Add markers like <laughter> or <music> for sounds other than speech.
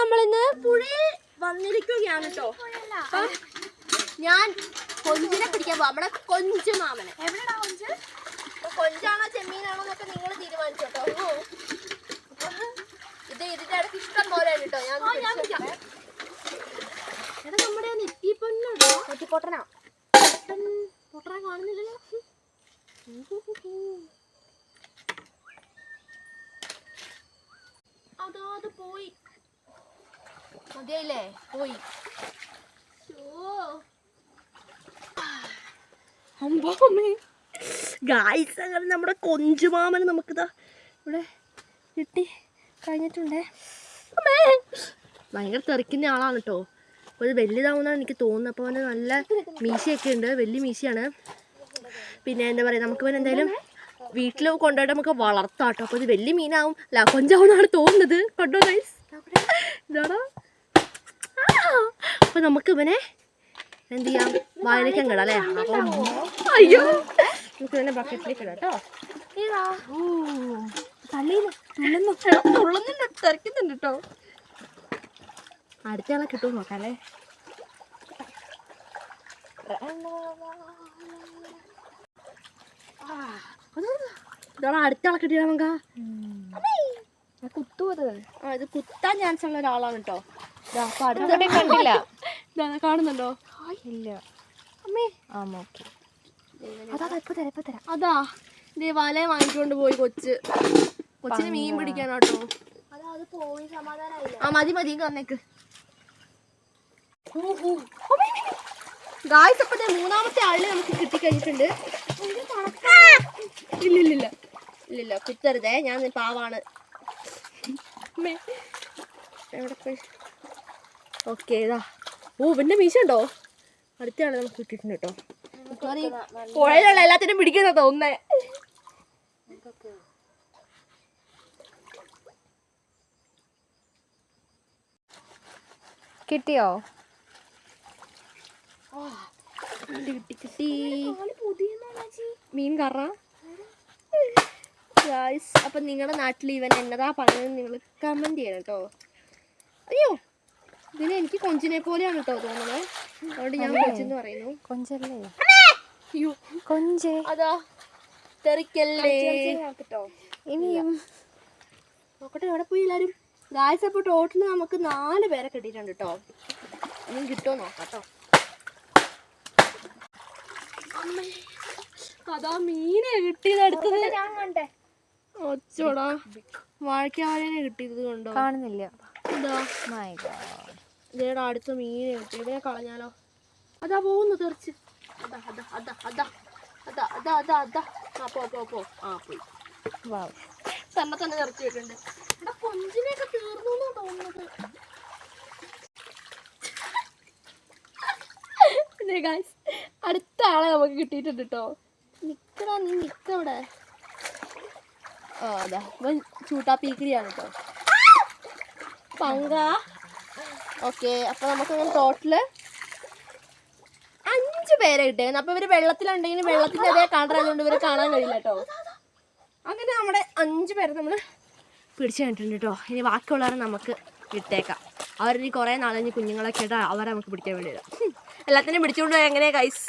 നമ്മളിന്ന് പുഴയിൽ വന്നിരിക്കുകയാണ് കേട്ടോ അപ്പം ഞാൻ കൊഞ്ചിനെ പിടിക്കാൻ പോവാം. നമ്മുടെ കൊഞ്ചു മാമനെ. കൊഞ്ചാണോ ചെമ്മീനാണോ എന്നൊക്കെ നിങ്ങൾ തീരുമാനിച്ചു കേട്ടോ ഓ. ഇത് ഇതിന്റെ ഇടയ്ക്ക് ഇഷ്ടം പോലെ കേട്ടോ ഞാൻ നമ്മുടെ നെറ്റിപ്പൊന്നുണ്ടോ നെറ്റിപ്പൊട്ടനാ. പൊട്ടറ കാണുന്നില്ലല്ലോ. അതോ അത് പോയി. മതിയായില്ലേ പോയി. ഗായ്സ് അങ്ങനെ നമ്മുടെ കൊഞ്ചുമാമന് നമുക്കിതാ ഇവിടെ കിട്ടി കഴിഞ്ഞിട്ടുണ്ടേ. ഭയങ്കര തെറിക്കുന്ന ആളാണ് കേട്ടോ. അപ്പൊ ഇത് വലുതാവുന്നതാണ് എനിക്ക് തോന്നുന്നത്. അപ്പോൾ അവന് നല്ല മീശയൊക്കെ ഉണ്ട്. വലിയ മീശയാണ്. പിന്നെ എന്താ പറയുക നമുക്ക് പിന്നെ എന്തായാലും വീട്ടിൽ കൊണ്ടുപോയിട്ട് നമുക്ക് വളർത്താം കേട്ടോ. അപ്പോൾ ഇത് വലിയ മീനാവും. അല്ല കൊഞ്ചാവുന്നാണ് തോന്നുന്നത്. കൊണ്ടോ ഗൈസ് ഇതാണോ? അപ്പോൾ നമുക്ക് ഇവനെ എന്ത് ചെയ്യാം? വായനയ്ക്ക് കിടാം അല്ലേ? അയ്യോ! നമുക്ക് ഇവനെ ബക്കറ്റിലേക്ക് ഇടാം കേട്ടോ. തുള്ളുന്നുണ്ട്. അടുത്ത ആളെ കിട്ടുമോ നോക്കാം അല്ലേ? അടുത്ത ആളെ കിട്ടിയാ നമുക്ക്? കുത്തുവത് ആ ഇത് കുത്താൻ ചാൻസ് ഉള്ള ഒരാളാണ് കേട്ടോ അപ്പൊ കണ്ടില്ല. <laughs> കാണുന്നുണ്ടോ? ഇല്ല. അമ്മേ. ആ ഓക്കെ അതാ ഇപ്പൊ തരാം ഇപ്പൊ തരാം. അതാ ഇതേ വല വാങ്ങിക്കൊണ്ട് പോയി കൊച്ച്. കൊച്ചിന് മീൻ പിടിക്കാനാട്ടോ അതാ അത് പോയി സമാധാനമായില്ല ആ മതി മതി കന്നേക്ക് ഗായ്സ് അപ്പൊ മൂന്നാമത്തെ ആളിനെ നമുക്ക് കിട്ടിക്കഴിഞ്ഞിട്ടുണ്ട്. ഇല്ല ഇല്ല ഇല്ല ഇല്ല ഇല്ല കുത്തരുതേ ഞാൻ പാവാണ്. അമ്മേ. എവിടെ പോയി ഓക്കെ ഇതാ. ഓ ഇവന്റെ മീശ ഉണ്ടോ? നമുക്ക് കിട്ടിയിട്ടുണ്ട് കേട്ടോ. പുഴയിലുള്ള എല്ലാത്തിനും പിടിക്കുന്ന തോന്നേ കിട്ടിയോ? കിട്ടി കിട്ടി കിട്ടി. മീൻ കറ. ഗായ്സ് അപ്പൊ നിങ്ങളുടെ നാട്ടിൽ ഇവൻ എന്നതാ പറഞ്ഞത് നിങ്ങൾ കമന്റ് ചെയ്യണം കേട്ടോ. അയ്യോ ഇതിന് എനിക്ക് കൊഞ്ചിനെ പോലെയാണ് കേട്ടോ തോന്നുന്നത് അതുകൊണ്ട് ഞാൻ കൊഞ്ചെന്ന് പറയുന്നു. കൊഞ്ചല്ലേ? അയ്യോ. കൊഞ്ച്. അതാ തെറിക്കല്ലേ. ഇനിയും. നോക്കട്ടെ എവിടെ പോയി എല്ലാവരും ഗായ്സ് അപ്പോൾ ടോട്ടൽ നമുക്ക് നാല് പേരെ കിട്ടിയിട്ടുണ്ട് കേട്ടോ. ഇനിയും കിട്ടുമോ നോക്കാം കേട്ടോ. അതാ മീനെ കിട്ടിയത് അടുത്തത്. ഞാൻ കണ്ടേ. ഒച്ചോടാ. വാഴക്കാവലേനെ കിട്ടിയത് കൊണ്ടോ? കാണുന്നില്ല. ഇതേടാ അടുത്ത മീനെ കിട്ടി. ഇതിനെ കളഞ്ഞാലോ. അതാ പോകുന്നു തെറിച്ച്. അതാ അതാ അതാ അതാ. അതാ അതാ അതാ അതാ. ആ പോ പോ പോ. ആ പോയി. തന്നെ തന്നെ തെറിച്ച് വിട്ടുണ്ട് ഇവിടെ കൊഞ്ചിനെയൊക്കെ തീർന്നു എന്നാ തോന്നുന്നത്. അടുത്ത ആളെ നമുക്ക് കിട്ടിയിട്ടുണ്ട് കേട്ടോ നിക്കടാ നീ നിക്കവിടെ അതാ. ഇവൻ ചൂട്ടാ പീക്കിരിയാണ് കേട്ടോ പങ്ക? ഓക്കെ അപ്പൊ നമുക്ക് ഇങ്ങനെ ടോട്ടൽ അഞ്ച് പേരെ കിട്ടിയത് അപ്പൊ ഇവർ വെള്ളത്തിലുണ്ടെങ്കിൽ വെള്ളത്തിന്റെ അതേ കളർ ആയതുകൊണ്ട് ഇവരെ കാണാൻ കഴിയില്ല കേട്ടോ അങ്ങനെ നമ്മുടെ അഞ്ച് പേരെ നമ്മൾ പിടിച്ചു കണ്ടിട്ടുണ്ട് കേട്ടോ ഇനി ബാക്കിയുള്ളവരെ നമുക്ക് ഇട്ടേക്കാം അവരിനി കുറേ നാളെ കുഞ്ഞുങ്ങളൊക്കെ ഇട്ടാൽ അവരെ നമുക്ക് പിടിക്കാൻ വേണ്ടി വരും. എല്ലാത്തിനും പിടിച്ചുകൊണ്ട് പോയാൽ എങ്ങനെയാ കൈസ്